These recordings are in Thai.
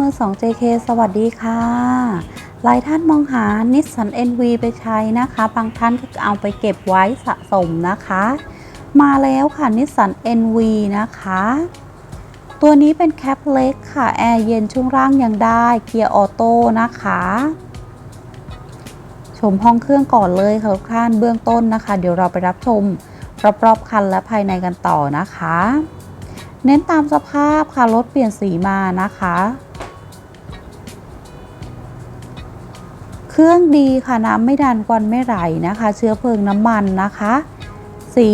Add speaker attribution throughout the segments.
Speaker 1: มือ 2JK สวัสดีค่ะ หลายท่านมองหานิสสัน NV ไปใช้นะคะ บางท่านก็เอาไปเก็บไว้สะสมนะคะ มาแล้วค่ะนิสสัน NV นะคะ ตัวนี้เป็นแคปเล็กค่ะ แอร์เย็นช่วงล่างยังได้ เกียร์ออโต้นะคะชมห้องเครื่องก่อนเลยค่ะทุกท่านเบื้องต้นนะคะ เดี๋ยวเราไปรับชมรอบๆคันและภายในกันต่อนะคะ เน้นตามสภาพค่ะรถเปลี่ยนสีมานะคะ เครื่องดีค่ะน้ำไม่ดันควันไม่ไหลนะคะ เชื้อเพลิงน้ำมันนะคะ สี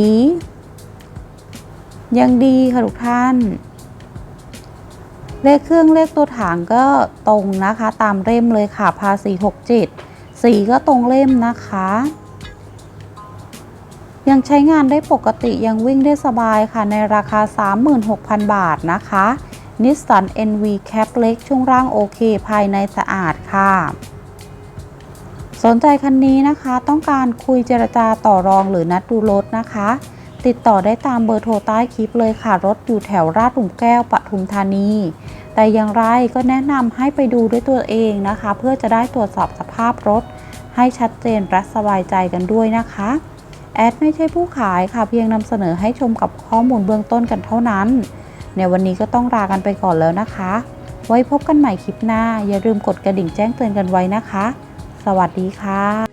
Speaker 1: ยังดีค่ะทุกท่าน เลขเครื่องเลขตัวถังก็ตรงนะคะ ตามเล่มเลยค่ะภาษี67 สีก็ตรงเล่มนะคะ ยังใช้งานได้ปกติยังวิ่งได้สบายค่ะในราคา 36,000 บาทนะคะ Nissan NV Cap เล็กช่วงล่างโอเค ภายในสะอาดค่ะ สนใจคันนี้นะคะต้องการคุยเจรจาต่อรองหรือนัดดูรถนะคะ ติดต่อได้ตามเบอร์โทรใต้คลิปเลยค่ะ รถอยู่แถวราชหลุมแก้วปทุมธานี แต่อย่างไรก็แนะนำให้ไปดูด้วยตัวเองนะคะ เพื่อจะได้ตรวจสอบสภาพรถ ให้ชัดเจนและสบายใจกันด้วยนะคะ แอดไม่ใช่ผู้ขายค่ะเพียงนำเสนอให้ชมกับข้อมูลเบื้องต้นกันเท่านั้น ในวันนี้ก็ต้องลากันไปก่อนแล้วนะคะ ไว้พบกันใหม่คลิปหน้า อย่าลืมกดกระดิ่งแจ้งเตือนกันไว้นะคะ วัสดีค่ะ